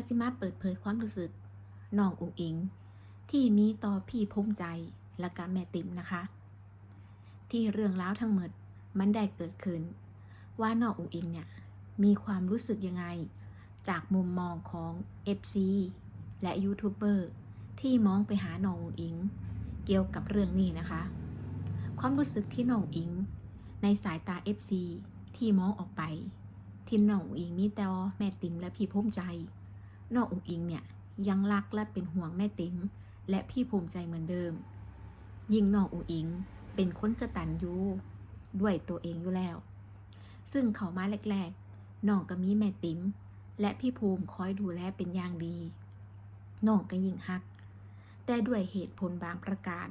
กสิมาเปิดเผยความรู้สึกน้องอุ๋งอิง ที่มีต่อพี่ภูมิใจและก็แม่ติ๋มนะคะ ที่เรื่องราวทั้งหมดมันได้เกิดขึ้น ว่าน้องอุ๋งอิงเนี่ยมีความรู้สึกยังไง จากมุมมองของ FC และยูทูบเบอร์ที่มองไปหาน้องอุ๋งอิง เกี่ยวกับเรื่องนี้นะคะ ความรู้สึกที่น้องอิง ในสายตา FC ที่มองออกไป ที่น้องอุ๋งอิงมีแต่แม่ติ๋มและพี่ภูมิใจ นองอุ๋งอิงเนี่ยยังรักและเป็นห่วงแม่ติ๋มและพี่ภูมิใจเหมือนเดิม ยิ่งนองอุ๋งอิงเป็นคนกระตันยูด้วยตัวเองอยู่แล้ว ซึ่งเขามาแรกๆน้องก็มีแม่ติ๋มและพี่ภูมิคอยดูแลเป็นอย่างดีน้องก็ยิ่งฮัก แต่ด้วยเหตุผลบางประการ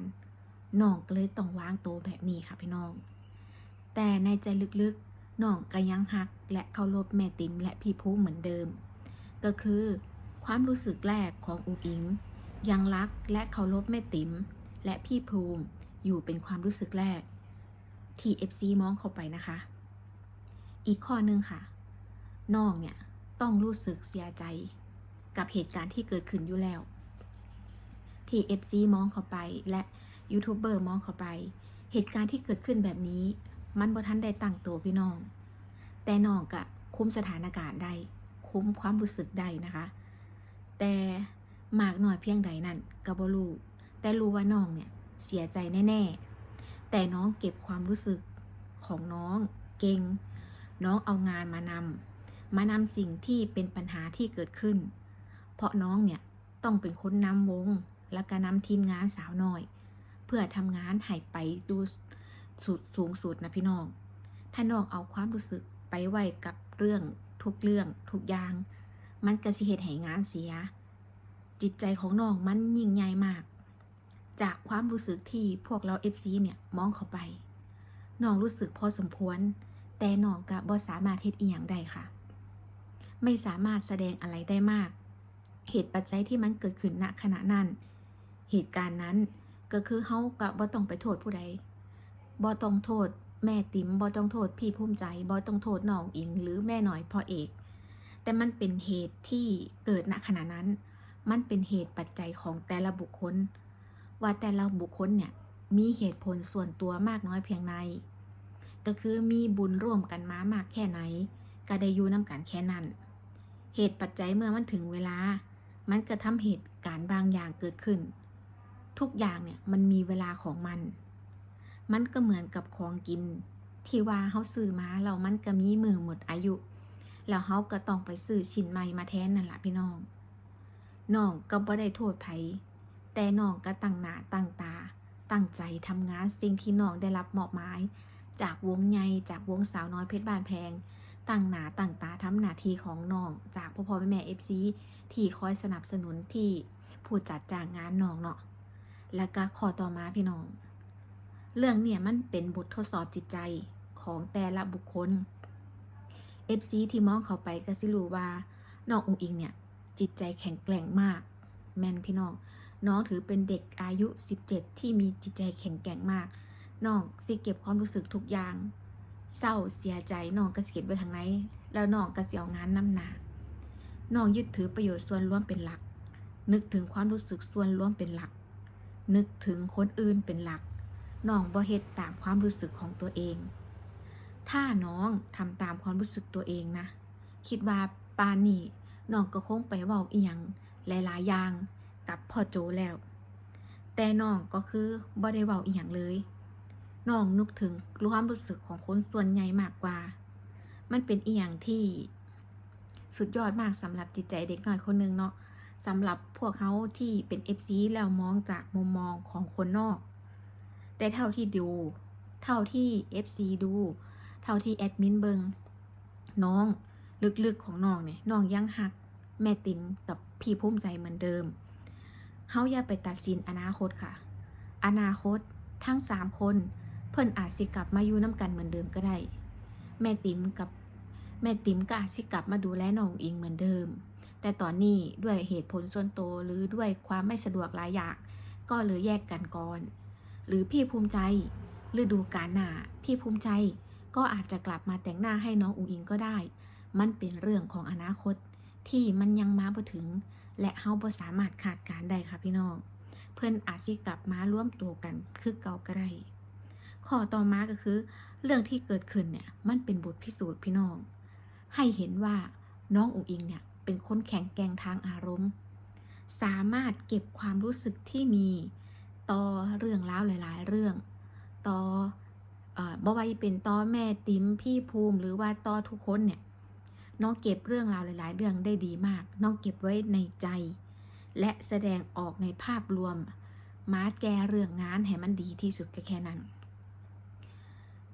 น้องก็เลยต้องวางโตแบบนี้ค่ะพี่น้อง แต่ในใจลึกๆน้องก็ยังฮักและเคารพแม่ติ๋มและพี่ภูมิเหมือนเดิม ก็คือ ความรู้สึกแรกของอุ๋งอิง ยังรักและเคารพแม่ติ๋มและพี่ภูมิอยู่เป็นความรู้สึกแรก ที่ FC มองเข้าไปนะคะ อีกข้อหนึงค่ะน้องเนี่ยต้องรู้สึกเสียใจ กับเหตุการณ์ที่เกิดขึ้นอยู่แล้ว ที่ FC มองเข้าไปและยูทูบเบอร์มองเข้าไป เหตุการณ์ที่เกิดขึ้นแบบนี้ มันบ่ทันได้ตั้งตัวพี่น้อง แต่น้องก็คุ้มสถานการณ์ได้ คุ้มความรู้สึกได้นะคะ แต่มากหน้อยเพียงใดนั่นก็บ่รู้แต่รู้ว่าน้องเนี่ยเสียใจแน่ๆ แต่น้องเก็บความรู้สึกของน้องเก่ง น้องเอางานมานำมานำสิ่งที่เป็นปัญหาที่เกิดขึ้น เพราะน้องเนี่ยต้องเป็นคนนำวง และก็นำทีมงานสาวน้อย เพื่อทำงานให้ไปดูสุดสูงสุดนะพี่น้อง ถ้าน้องเอาความรู้สึกไปไว้กับเรื่องทุกเรื่องทุกอย่าง มันกระสิเหตุให้งานเสีย จิตใจของน้องมันยิ่งใหญ่มาก จากความรู้สึกที่พวกเรา FC เนี่ยมองเข้าไปน้องรู้สึกพอสมควร แต่น้องก็บ่สามารถเฮ็ดอีหยังได้ค่ะ ไม่สามารถแสดงอะไรได้มาก เหตุปัจจัยที่มันเกิดขึ้นณขณะนั้น เหตุการณ์นั้นก็คือเฮาก็บ่ต้องไปโทษผู้ใดบ่ต้องโทษ แม่ติ๋มบ่ต้องโทษพี่ภูมิใจบ่ต้องโทษน้องอิง หรือแม่หน่อยพ่อเอก แต่มันเป็นเหตุที่เกิดณขณะนั้น มันเป็นเหตุปัจจัยของแต่ละบุคคล ว่าแต่ละบุคคลเนี่ยมีเหตุผลส่วนตัวมากน้อยเพียงใดก็คือมีบุญร่วมกันมามากแค่ไหน ก็ได้อยู่น้ำกันแค่นั้น เหตุปัจจัยเมื่อมันถึงเวลา มันก็ทำเหตุการณ์บางอย่างเกิดขึ้น ทุกอย่างเนี่ยมันมีเวลาของมัน มันก็เหมือนกับของกิน ที่ว่าเขาซื้อมาแล้วมันก็มีมือหมดอายุ แล้วเขาก็ต้องไปซื้อชิ้นใหม่มาแทนนั่นแหละพี่น้อง น้องก็บ่ได้โทษไผแต่น้องก็ตั้งหน้าตั้งตา ตั้งใจทำงานสิ่งที่น้องได้รับมอบหมาย จากวงใหญ่จากวงสาวน้อยเพชรบานแพง ตั้งหน้าตั้งตาทำหน้าที่ของน้องจากพ่อพ่อแม่แม่เอฟซีที่คอยสนับสนุนที่ผู้จัดจ้างงานน้องเนาะแล้วก็ขอต่อมาพี่น้อง เรื่องเนี่ยมันเป็นบททดสอบจิตใจของแต่ละบุคคล FC ที่มองเขาไปก็สิรู้ว่าน้องอุงอิงเนี่ย จิตใจแข็งแกร่งมาก แม่นพี่น้องน้องถือเป็นเด็กอายุ 17 ที่มีจิตใจแข็งแกร่งมากน้องสิเก็บความรู้สึกทุกอย่าง เศร้าเสียใจน้องก็สิเก็บไว้ทางไหน แล้วน้องก็สิเอางานนำหนาน้องยึดถือประโยชน์ส่วนรวมเป็นหลัก นึกถึงความรู้สึกส่วนรวมเป็นหลัก นึกถึงคนอื่นเป็นหลักน้องบ่เฮ็ดตามความรู้สึกของตัวเอง ถ้าน้องทำตามความรู้สึกตัวเองนะ คิดว่าปานนี่น้องก็คงไปเว้าอีหยังหลายๆอย่างกับพ่อโจแล้ว แต่น้องก็คือบ่ได้เว้าอีหยังเลยน้องนึกถึงความรู้สึกของคนส่วนใหญ่มากกว่า มันเป็นอีหยังที่สุดยอดมากสำหรับจิตใจเด็กน้อยคนนึงเนาะสำหรับพวกเขาที่เป็น FC แล้วมองจากมุมมองของคนนอก แต่เท่าที่ดู เท่าที่ FC ดู เท่าที่แอดมินเบิงน้องลึกๆของน้องเนี่ยน้องยังหักแม่ติ๋มกับพี่ภูมิใจเหมือนเดิมเฮาอย่าไปตัดสินอนาคตค่ะ อนาคตทั้งสามคน เพิ่นอาจสิกลับมาอยู่น้ำกันเหมือนเดิมก็ได้ แม่ติ๋มกับแม่ติ๋มก็อาจสิกลับมาดูแลน้องอิงเหมือนเดิม แต่ตอนนี้ด้วยเหตุผลส่วนตัวหรือด้วยความไม่สะดวกหลายอย่างก็เลยแยกกันก่อน หรือพี่ภูมิใจฤดูกาลหนาพี่ภูมิใจ ก็อาจจะกลับมาแต่งหน้าให้น้องอุงอิงก็ได้ มันเป็นเรื่องของอนาคต ที่มันยังมาบ่ถึง และเฮาบ่สามารถคาดการได้ค่ะพี่น้อง เพิ่นอาจสิกลับมาร่วมตัวกันคือเก่าก็ได้ข้อต่อมาก็คือ เรื่องที่เกิดขึ้นเนี่ยมันเป็นบทพิสูจน์พี่น้อง ให้เห็นว่าน้องอุ๋งอิงเนี่ยเป็นคนแข็งแกร่งทางอารมณ์ สามารถเก็บความรู้สึกที่มี ต่อเรื่องราวหลาย ๆ เรื่อง ต่อ บ่ว่าจะเป็นต่อแม่ติ๋มพี่ภูมิ หรือว่าต่อทุกคนเนี่ยน้องเก็บเรื่องราวหลาย ๆ เรื่องได้ดีมาก น้องเก็บไว้ในใจ และแสดงออกในภาพรวม มาแก้เรื่องงานให้มันดีที่สุดก็แค่นั้น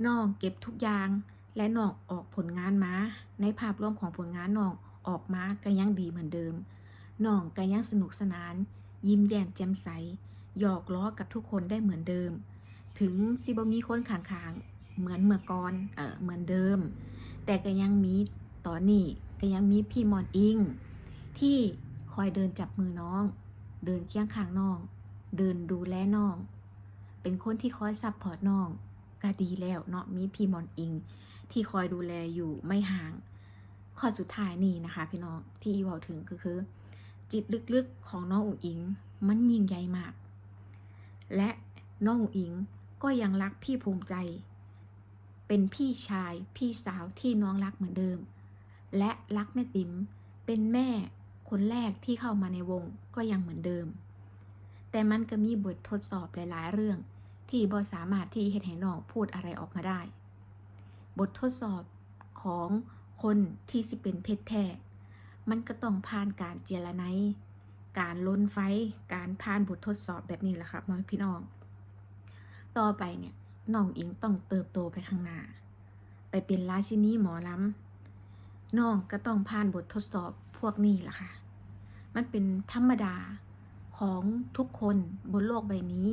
น้องเก็บทุกอย่างและน้องออกผลงานมา ในภาพรวมของผลงานน้องออกมาก็ยังดีเหมือนเดิมน้องก็ยังสนุกสนาน ยิ้มแย้มแจ่มใสหยอกล้อกับทุกคนได้เหมือนเดิม ถึงสิบมีคนขางๆ เหมือนเมื่อก่อนเออเหมือนเดิม แต่ก็ยังมีตอนนี้ก็ยังมีพี่มอนอิง ที่คอยเดินจับมือน้อง เดินเคียงข้างน้อง เดินดูแลน้อง เป็นคนที่คอยซัพพอร์ตน้องก็ดีแล้วเนาะมีพี่มอนอิง ที่คอยดูแลอยู่ไม่ห่าง ข้อสุดท้ายนี่นะคะ พี่น้องที่อีเวาถึงก็คือ จิตลึกๆของน้องอุ๋งอิง มันยิ่งใหญ่มาก และน้องอุ๋งอิง ก็ยังรักพี่ภูมิใจ เป็นพี่ชายพี่สาวที่น้องรักเหมือนเดิม และรักแม่ติ๋มเป็นแม่คนแรกที่เข้ามาในวงก็ยังเหมือนเดิม แต่มันก็มีบททดสอบหลาย ๆ เรื่อง ที่บอสามารถที่เฮ็ดให้น้องพูดอะไรออกมาได้ บททดสอบของคนที่สิเป็นเพศแท้ มันก็ต้องผ่านการเจรไนการล้นไฟ การผ่านบททดสอบแบบนี้แหละครับพี่น้อง ต่อไปเนี่ยน้องอิงต้องเติบโตไปข้างหน้า ไปเป็นราชินีหมอลำน้องก็ต้องผ่านบททดสอบพวกนี้แหละค่ะ มันเป็นธรรมดาของทุกคนบนโลกใบนี้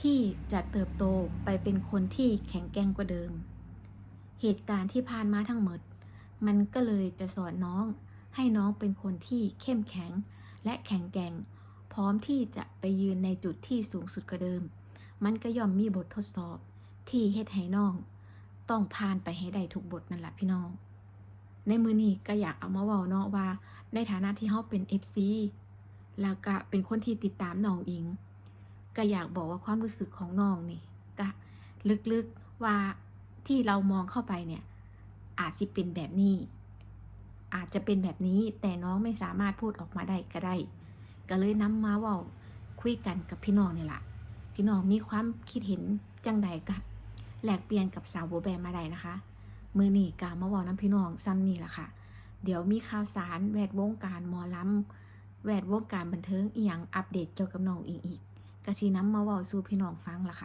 ที่จะเติบโตไปเป็นคนที่แข็งแกร่งกว่าเดิม เหตุการณ์ที่ผ่านมาทั้งหมด มันก็เลยจะสอนน้องให้น้องเป็นคนที่เข้มแข็งและแข็งแกร่ง พร้อมที่จะไปยืนในจุดที่สูงสุดกว่าเดิม มันก็ย่อมมีบททดสอบ ที่เฮ็ดให้น้อง ต้องผ่านไปให้ได้ทุกบทนั่นแหละพี่น้อง ในมือนี้ก็อยากเอามาเว้าเนาะว่า ในฐานะที่เฮาเป็น FC แล้วก็เป็นคนที่ติดตามน้องอิง ก็อยากบอกว่าความรู้สึกของน้องนี่ก็ลึกๆว่าที่เรามองเข้าไปเนี่ย อาจสิเป็นแบบนี้ อาจจะเป็นแบบนี้แต่น้องไม่สามารถพูดออกมาได้ก็ได้ ก็เลยนำมาเว่าคุยกันกับพี่น้องนี่แหละ พี่น้องมีความคิดเห็นจังใดก็แลกเปลี่ยนกับสาวโบแบมมาได้นะคะมือนี่กามาเว่าน้ำพี่น้องซ้ำนี่แหละค่ะ เดี๋ยวมีข่าวสารแวดวงการมอลำแวดวงการบันเทิงอีหยังอัปเดตเกี่ยวกับน้องอีกอีกกะชีน้ำมาเว่าสู่พี่น้องฟังละค่ะ